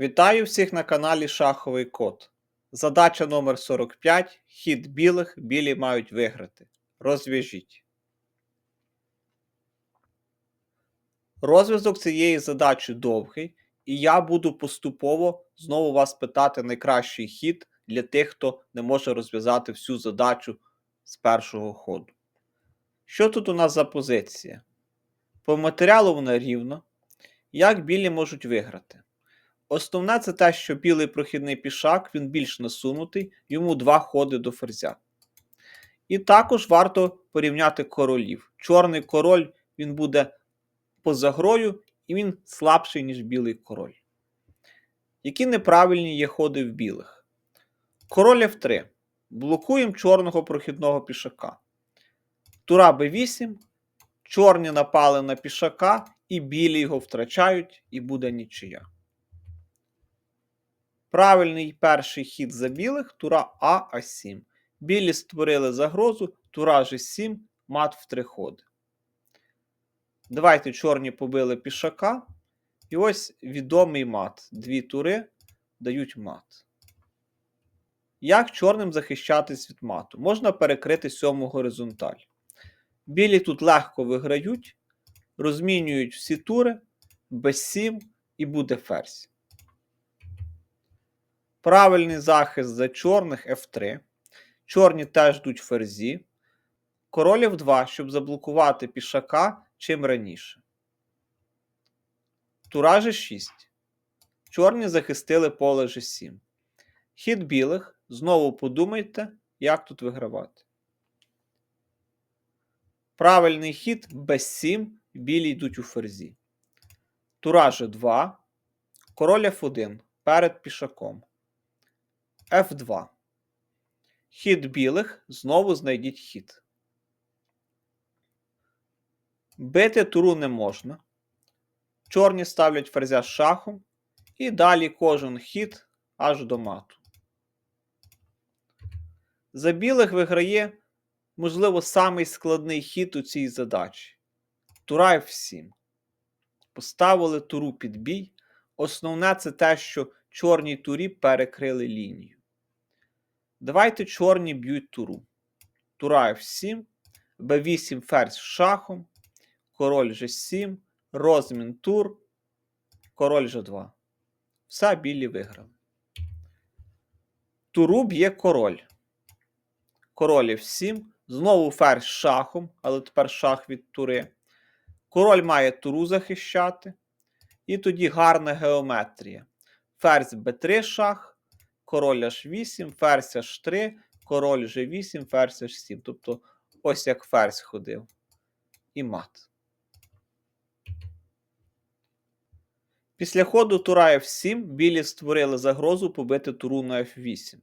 Вітаю всіх на каналі Шаховий Код. Задача номер 45. Хід білих. Білі мають виграти. Розв'яжіть. Розв'язок цієї задачі довгий, і я буду поступово знову вас питати найкращий хід для тих, хто не може розв'язати всю задачу з першого ходу. Що тут у нас за позиція? По матеріалу вона рівна. Як білі можуть виграти? Основне це те, що білий прохідний пішак, він більш насунутий, йому два ходи до ферзя. І також варто порівняти королів. Чорний король він буде поза грою, і він слабший, ніж білий король. Які неправильні є ходи в білих? Король F3. Блокуємо чорного прохідного пішака. Тура b8. Чорні напали на пішака, і білі його втрачають, і буде нічия. Правильний перший хід за білих тура А А7. Білі створили загрозу, тура G7, мат в три ходи. Давайте чорні побили пішака. І ось відомий мат. Дві тури дають мат. Як чорним захищатись від мату? Можна перекрити сьому горизонталь. Білі тут легко виграють, розмінюють всі тури, без 7 і буде ферзь. Правильний захист за чорних F3. Чорні теж йдуть ферзі. Король F2, щоб заблокувати пішака чим раніше. Тура G6. Чорні захистили поле G7. Хід білих. Знову подумайте, як тут вигравати. Правильний хід без 7. Білі йдуть у ферзі. Тура G2. Король F1 перед пішаком. F2. Хід білих. Знову знайдіть хід. Бити туру не можна. Чорні ставлять ферзя з шахом. І далі кожен хід аж до мату. За білих виграє, можливо, самий складний хід у цій задачі. Тура F7. Поставили туру під бій. Основне це те, що чорній турі перекрили лінію. Давайте чорні б'ють туру. Тура F7, Б8 ферзь шахом, король G7, розмін тур, король G2. Все білі виграли. Туру б'є король. Король F7. Знову ферзь шахом, але тепер шах від тури. Король має туру захищати. І тоді гарна геометрія. Ферзь b3 шах, король h8, ферзь h3, король g8, ферзь h7. Тобто ось як ферзь ходив. І мат. Після ходу тура f7 білі створили загрозу побити туру на f8.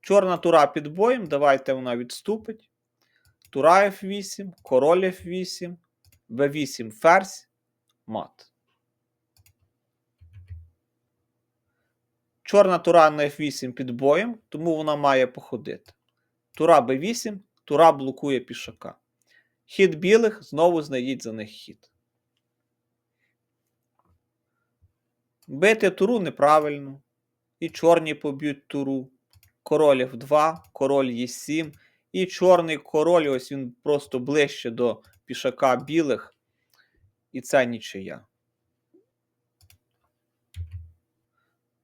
Чорна тура під боєм, давайте вона відступить. Тура f8, король f8, b8 ферзь, мат. Чорна тура на F8 під боєм, тому вона має походити. Тура B8, тура блокує пішака. Хід білих, знову знайдіть за них хід. Бити туру неправильно. І чорні поб'ють туру. Король F2, король Е7. І чорний король, ось він просто ближче до пішака білих. І це нічия.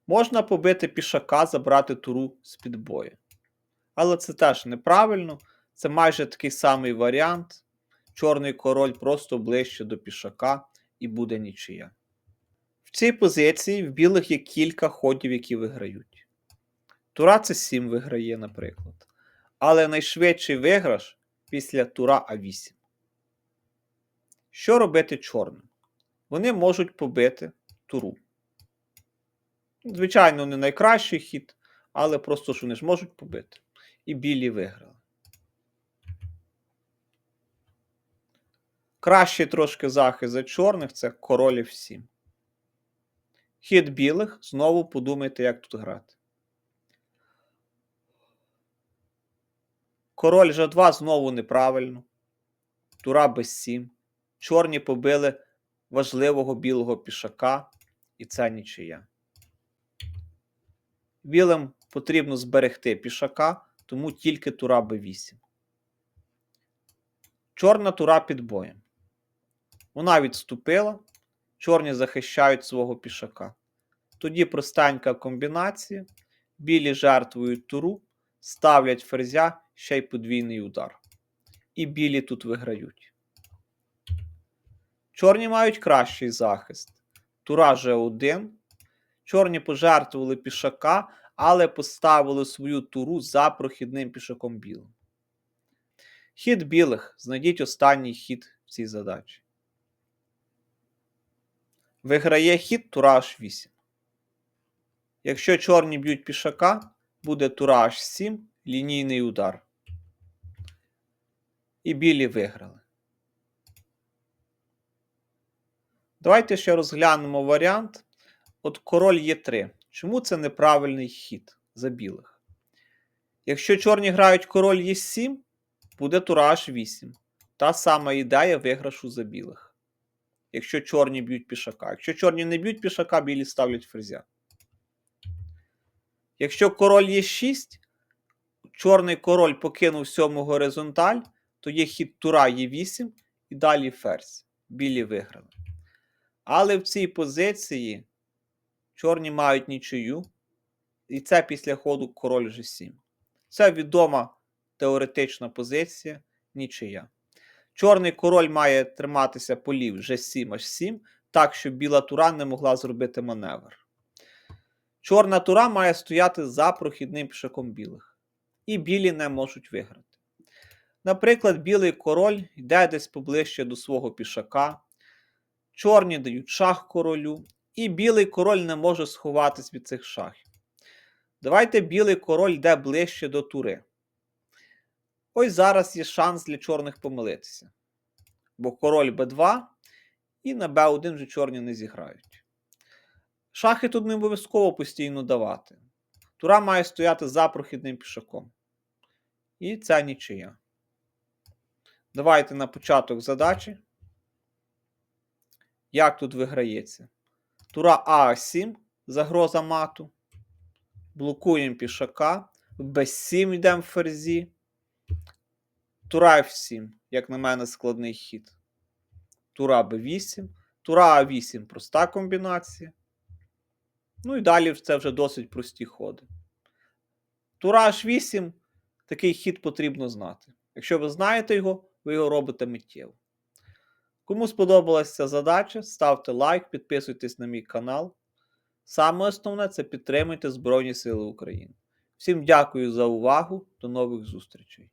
Можна побити пішака, забрати туру з під бою. Але це теж неправильно. Це майже такий самий варіант. Чорний король просто ближче до пішака і буде нічия. В цій позиції в білих є кілька ходів, які виграють. Тура це 7 виграє, наприклад. Але найшвидший виграш після тура А8. Що робити чорним? Вони можуть побити туру. Звичайно, не найкращий хід, але просто ж вони ж можуть побити. І білі виграли. Кращий трошки захист за чорних це королів 7. Хід білих. Знову подумайте, як тут грати. Король G2 знову неправильно. Тура без 7. Чорні побили важливого білого пішака. І це нічия. Білим потрібно зберегти пішака, тому тільки тура Б8. Чорна тура під боєм. Вона відступила. Чорні захищають свого пішака. Тоді простенька комбінація. Білі жертвують туру, ставлять ферзя, ще й подвійний удар. І білі тут виграють. Чорні мають кращий захист. Тура G1. Чорні пожертвували пішака, але поставили свою туру за прохідним пішаком білим. Хід білих. Знайдіть останній хід в цій задачі. Виграє хід тура H8. Якщо чорні б'ють пішака, буде тура H7, лінійний удар. І білі виграли. Давайте ще розглянемо варіант. От король Е3. Чому це неправильний хід за білих? Якщо чорні грають король Е7, буде тура H8. Та сама ідея виграшу за білих. Якщо чорні б'ють пішака. Якщо чорні не б'ють пішака, білі ставлять ферзя. Якщо король є 6, чорний король покинув сьому горизонталь, то є хід тура є 8 і далі ферзь. Білі виграли. Але в цій позиції чорні мають нічию. І це після ходу король G7. Це відома теоретична позиція, нічия. Чорний король має триматися полів G7 H7, так, щоб біла тура не могла зробити маневр. Чорна тура має стояти за прохідним пішаком білих. І білі не можуть виграти. Наприклад, білий король йде десь поближче до свого пішака. Чорні дають шах королю, і білий король не може сховатись від цих шахів. Давайте білий король йде ближче до тури. Ось зараз є шанс для чорних помилитися. Бо король Б2 і на Б1 вже чорні не зіграють. Шахи тут не обов'язково постійно давати. Тура має стояти за прохідним пішаком. І це нічия. Давайте на початок задачі. Як тут виграється? Тура А7, загроза мату. Блокуємо пішака. В Б7 йдемо в ферзі. Тура F7, як на мене, складний хід. Тура Б8. Тура А8 проста комбінація. Ну і далі це вже досить прості ходи. Тура H8 такий хід потрібно знати. Якщо ви знаєте його, ви його робите миттєво. Кому сподобалася ця задача, ставте лайк, підписуйтесь на мій канал. Саме основне це підтримуйте Збройні Сили України. Всім дякую за увагу. До нових зустрічей!